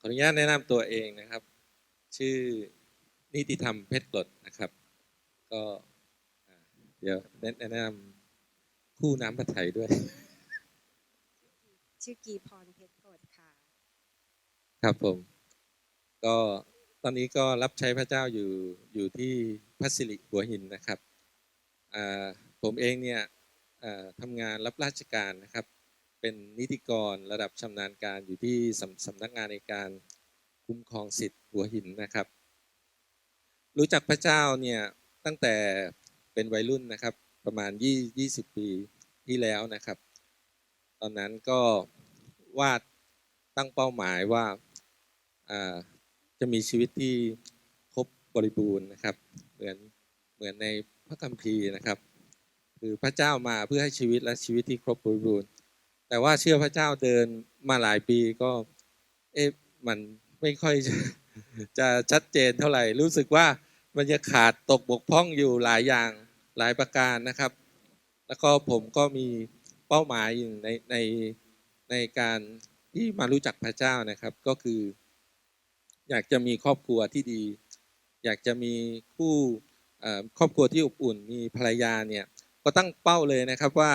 ขออนุญาตแนะนำตัวเองนะครับ ชื่อนิติธรรมเพชรกลดนะครับ ก็อ่าเดี๋ยวแนะนำคู่น้ำพระไทยด้วย ชื่อกีพรเพชรกดค่ะ ครับผม ก็ตอนนี้ก็รับใช้พระเจ้าอยู่อยู่ที่พัสริหัวหินนะครับอ่าผมเองเนี่ยอ่าทำงานรับราชการนะครับ เป็นนิติกรระดับชำนาญการอยู่ที่สำสำนักงานในการคุ้มครองสิทธิ์หัวหินนะครับ รู้จักพระเจ้าเนี่ยตั้งแต่เป็นวัยรุ่นนะครับประมาณ 20 ปีที่แล้วนะครับ ตอนนั้นก็วาดตั้งเป้าหมายว่าจะมีชีวิตที่ครบบริบูรณ์นะครับ เหมือนเหมือนในพระคัมภีร์นะครับ คือพระเจ้ามาเพื่อให้ชีวิตและชีวิตที่ครบบริบูรณ์ แต่ว่าเชื่อพระเจ้าเดินมาหลายปีก็ เอ๊ะมันไม่ค่อยจะจะชัดเจนเท่าไหร่ รู้สึกว่ามันจะขาดตกบกพร่องอยู่หลายอย่างหลายประการนะครับ แล้วก็ผมก็มีเป้าหมายอยู่ในในในการที่มารู้จักพระเจ้านะครับ ก็คือ อยากจะมีครอบครัวที่ดี อยากจะมีคู่ครอบครัวที่อบอุ่น มีภรรยาเนี่ยก็ตั้งเป้าเลยนะครับว่า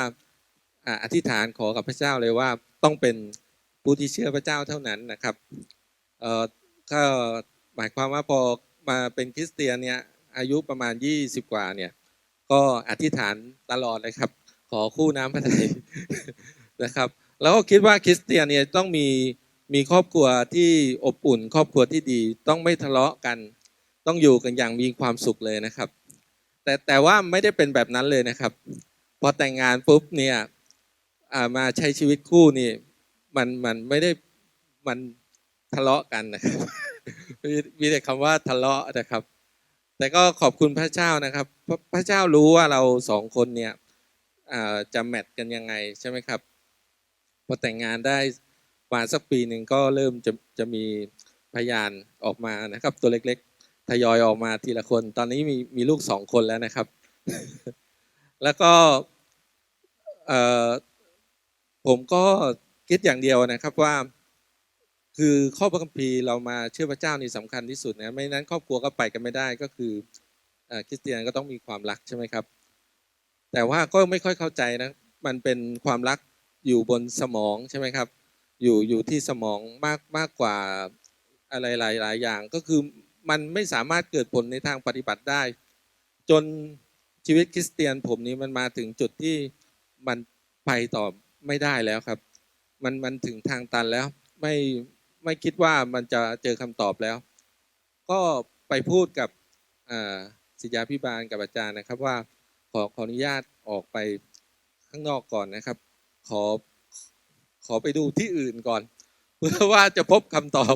อธิษฐานขอกับพระเจ้าเลยว่าต้องเป็นผู้ที่เชื่อพระเจ้าเท่านั้นนะครับเอ่อก็หมายความว่าพอมาเป็นคริสเตียนเนี่ยอายุประมาณ 20 กว่าเนี่ยก็อธิษฐานตลอดเลยครับ ขอคู่น้ำพระทัยนะครับ แล้วก็คิดว่าคริสเตียนเนี่ยต้องมีมีครอบครัวที่อบอุ่น ครอบครัวที่ดีต้องไม่ทะเลาะกัน ต้องอยู่กันอย่างมีความสุขเลยนะครับ แต่แต่ว่าไม่ได้เป็นแบบนั้นเลยนะครับ พอแต่งงานปุ๊บเนี่ย มาใช้ชีวิตคู่นี่มันมันไม่ได้มันทะเลาะกันนะครับมีแต่คำว่าทะเลาะนะครับ แต่ก็ขอบคุณพระเจ้านะครับ พระเจ้ารู้ว่าเราสองคนเนี่ยจะแมทกันยังไงใช่ไหมครับพอแต่งงานได้มาสักปีหนึ่งก็เริ่มจะจะมีพยานออกมานะครับ ตัวเล็กๆทยอยออกมาทีละคน ตอนนี้มีมีลูกสองคนแล้วนะครับ แล้วก็ ผมก็คิดอย่างเดียวนะครับว่า คือข้อพระคัมภีร์เรามาเชื่อพระเจ้านี่สำคัญที่สุดนะไม่นั้นครอบครัวก็ไปกันไม่ได้ก็คือคริสเตียนก็ต้องมีความรักใช่ไหมครับ แต่ว่าก็ไม่ค่อยเข้าใจนะมันเป็นความรักอยู่บนสมองใช่ไหมครับ อยู่อยู่ที่สมองมากมากกว่าอะไรหลายหลายอย่างก็คือมันไม่สามารถเกิดผลในทางปฏิบัติได้ จนชีวิตคริสเตียนผมนี้มันมาถึงจุดที่มันไปต่อ ไม่ได้แล้วครับ มันมันถึงทางตันแล้ว ไม่ไม่คิดว่ามันจะเจอคำตอบแล้ว ก็ไปพูดกับอ่าศิษยาพิบาลกับอาจารย์นะครับว่าขอขออนุญาตออกไปข้างนอกก่อนนะครับ ขอขอไปดูที่อื่นก่อน เพื่อว่าจะพบคำตอบ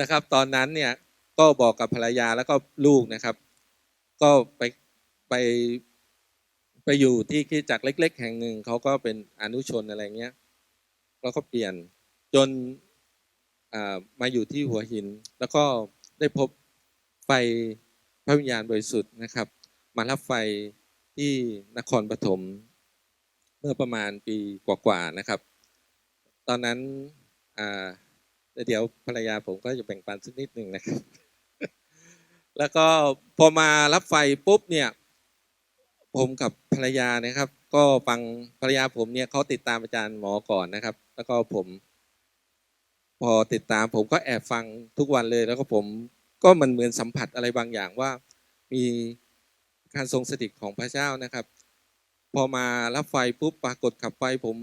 นะครับ ตอนนั้นเนี่ยก็บอกกับภรรยาแล้วก็ลูกนะครับ ก็ไปไป ไปอยู่ที่คริสตจักรเล็ก ๆ แห่งหนึ่งเขาก็เป็นอนุชนอะไรเงี้ยแล้วก็เปลี่ยนจนมาอยู่ที่หัวหิน แล้วก็ได้พบไฟพระวิญญาณบริสุทธิ์นะครับ มารับไฟที่นครปฐมเมื่อประมาณปีกว่าๆนะครับ ตอนนั้นเดี๋ยวภรรยาผมก็จะแบ่งปันสักนิดหนึ่งนะครับ แล้วก็พอมารับไฟปุ๊บเนี่ย ผมกับภรรยานะครับ ก็ฟังภรรยาผมเนี่ยเขาติดตามอาจารย์หมอก่อนนะครับ แล้วก็ผม พอติดตามผมก็แอบฟังทุกวันเลย แล้วก็ผมก็มันเหมือนสัมผัสอะไรบางอย่างว่า มีการทรงสถิตของพระเจ้านะครับ พอมารับไฟปุ๊บปรากฏขับไฟผม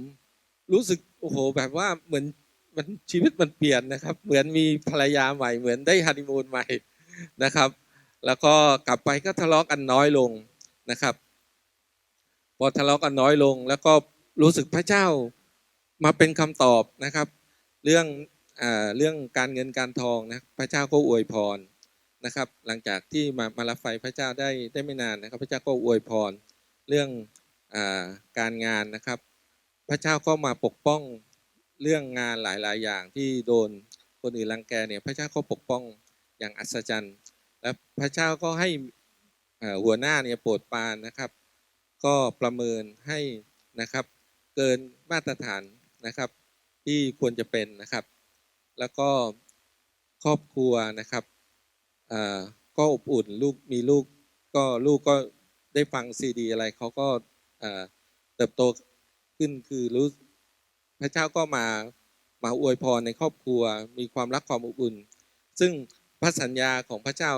รู้สึกโอ้โหแบบว่าเหมือนมันชีวิตมันเปลี่ยนนะครับ เหมือนมีภรรยาใหม่เหมือนได้ฮันนีมูนใหม่นะครับ แล้วก็กลับไปก็ทะเลาะกันน้อยลงนะครับ อทะเลาะกันน้อยลง แล้วก็รู้สึกพระเจ้ามาเป็นคำตอบนะครับ เรื่องอเรื่องการเงินการทองนะพระเจ้าก็อวยพรนะครับ หลังจากที่มามารับไฟพระเจ้าได้ได้ไม่นานนะครับ พระเจ้าก็อวยพรเรื่องอการงานนะครับ พระเจ้าก็มาปกป้องเรื่องงานหลาย ๆ อย่างที่โดนคนอื่นรังแกเนี่ยพระเจ้าก็ปกป้องอย่างอัศจรรย์ และพระเจ้าก็ให้หัวหน้าเนี่ยโปรดปรานนะครับ ก็ประเมินให้นะครับเกินมาตรฐานนะครับที่ควรจะเป็นนะครับ แล้วก็ครอบครัวนะครับก็อบอุ่นลูกมีลูกก็ลูกก็ได้ฟังซีดีอะไรเขาก็เติบโตขึ้นคือรู้พระเจ้าก็มามาอวยพรในครอบครัว มีความรักความอบอุ่น ซึ่งพระสัญญาของพระเจ้า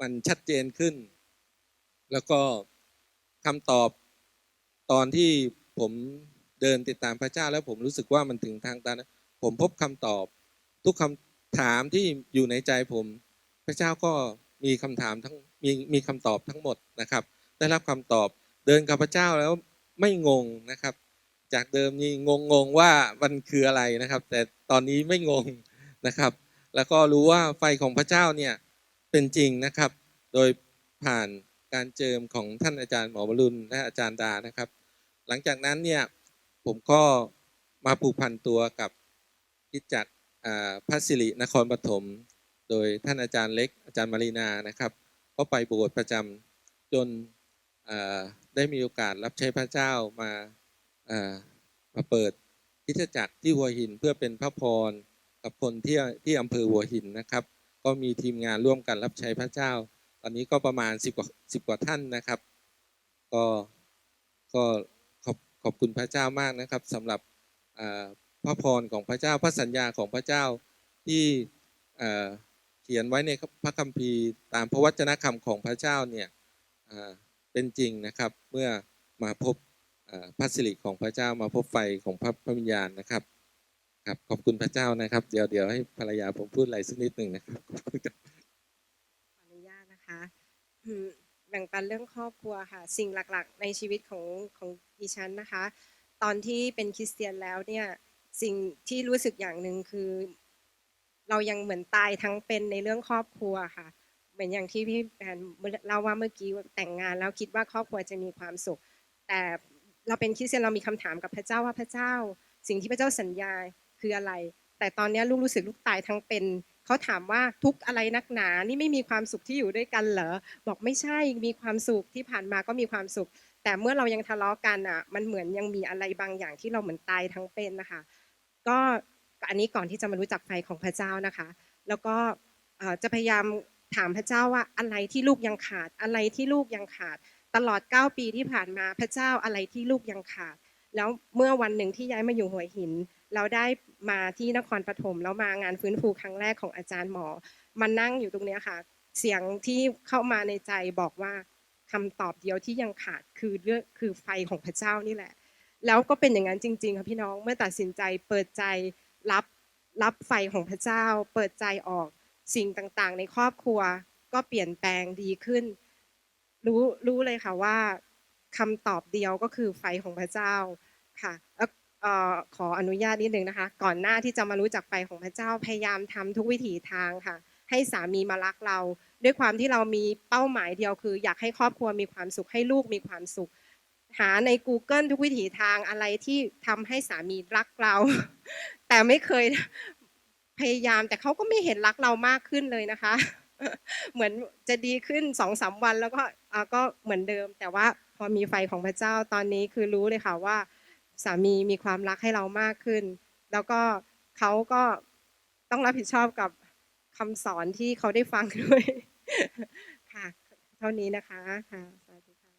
มันชัดเจนขึ้น แล้วก็ คำตอบตอนที่ผมเดินติดตามพระเจ้า แล้วผมรู้สึกว่ามันถึงทางตันผมพบคำตอบ ทุกคำถามที่อยู่ในใจผม พระเจ้าก็มีคำถามทั้งมีมีคำตอบทั้งหมดนะครับ ได้รับคำตอบเดินกับพระเจ้าแล้วไม่งงนะครับ จากเดิมนี่งงงๆว่ามันคืออะไรนะครับ แต่ตอนนี้ไม่งงนะครับ แล้วก็รู้ว่าไฟของพระเจ้าเนี่ยเป็นจริงนะครับ โดยผ่าน การเจิมของท่านอาจารย์หมอวรุณและอาจารย์ดานะครับ หลังจากนั้นเนี่ยผมก็มาผูกพันตัวกับคริจักรอ่าพระสิรินครปฐมโดยท่านอาจารย์เล็กอาจารย์มารีนานะครับ ก็ไปโบสถ์ประจำจนได้มีโอกาสรับใช้พระเจ้ามาามาเปิดคริดจักรที่หัวหินเพื่อเป็นพระพรกับคนที่ที่อำเภอหัวหินนะครับ ก็มีทีมงานร่วมกันรับใช้พระเจ้า ตอนนี้ก็ประมาณ10กว่า10กว่าท่านนะครับ ก็ก็ขอบขอบคุณพระเจ้ามากนะครับสำหรับพระพรของพระเจ้าพระสัญญาของพระเจ้าที่เขียนไว้ในพระคัมภีร์ตามพระวจนะคำของพระเจ้าเนี่ยเป็นจริงนะครับเมื่อมาพบพระสิริของพระเจ้ามาพบไฟของพระพระวิญญาณนะครับครับขอบคุณพระเจ้านะครับ เดี๋ยวเดี๋ยวให้ภรรยาผมพูดอะไรสักนิดหนึ่งนะครับ แบ่งปันเรื่องครอบครัวค่ะ สิ่งหลักๆ ในชีวิตของของดิฉันนะคะ ตอนที่เป็นคริสเตียนแล้วเนี่ยสิ่งที่รู้สึกอย่างหนึ่งคือ เรายังเหมือนตายทั้งเป็นในเรื่องครอบครัวค่ะ เหมือนอย่างที่พี่แอนเล่าว่าเมื่อกี้แต่งงานแล้วคิดว่าครอบครัวจะมีความสุข แต่เราเป็นคริสเตียนเรามีคำถามกับพระเจ้าว่าพระเจ้า สิ่งที่พระเจ้าสัญญาคืออะไร แต่ตอนนี้ลูกรู้สึกลูกตายทั้งเป็น เขาถามว่าทุกอะไรนักหนานี่ไม่มีความสุขที่อยู่ด้วยกันเหรอบอกไม่ใช่มีความสุขที่ผ่านมาก็มีความสุข แต่เมื่อเรายังทะเลาะกันอะ มันเหมือนยังมีอะไรบางอย่างที่เราเหมือนตายทั้งเป็นนะคะ ก็อันนี้ก่อนที่จะมารู้จักไฟของพระเจ้านะคะ แล้วก็จะพยายามถามพระเจ้าว่าอะไรที่ลูกยังขาด อะไรที่ลูกยังขาด ตลอด 9 ปีที่ผ่านมาพระเจ้าอะไรที่ลูกยังขาด แล้วเมื่อวันหนึ่งที่ย้ายมาอยู่หัวหิน เราได้มาที่นครปฐมแล้วมางานฟื้นฟูครั้งแรกของอาจารย์หมอมานั่งอยู่ตรงนี้ค่ะ เสียงที่เข้ามาในใจบอกว่าคำตอบเดียวที่ยังขาดคือเรื่องคือไฟของพระเจ้านี่แหละ แล้วก็เป็นอย่างนั้นจริง ๆค่ะพี่น้องเมื่อตัดสินใจเปิดใจรับรับไฟของพระเจ้า เปิดใจออกสิ่งต่างๆ ในครอบครัวก็เปลี่ยนแปลงดีขึ้น รู้รู้เลยค่ะว่าคำตอบเดียวก็คือไฟของพระเจ้าค่ะแล้ว เอ่อขออนุญาตนิดนึงนะคะ ก่อนหน้าที่จะมารู้จักไฟของพระเจ้าพยายามทำทุกวิถีทางค่ะ ให้สามีมารักเรา ด้วยความที่เรามีเป้าหมายเดียวคือ อยากให้ครอบครัวมีความสุขให้ลูกมีความสุข หาใน Google ทุกวิถีทางอะไรที่ทำให้สามีรักเรา แต่ไม่เคยพยายามแต่เขาก็ไม่เห็นรักเรามากขึ้นเลยนะคะ เหมือนจะดีขึ้นสองสามวันแล้วก็อ่าก็เหมือนเดิม แต่ว่าพอมีไฟของพระเจ้าตอนนี้คือรู้เลยค่ะว่า สามีมีความรักให้เรามากขึ้น แล้วก็เขาก็ต้องรับผิดชอบกับคำสอนที่เขาได้ฟังด้วยค่ะ เท่านี้นะคะค่ะสวัสดีค่ะ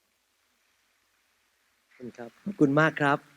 ขอบคุณครับขอบคุณมากครับ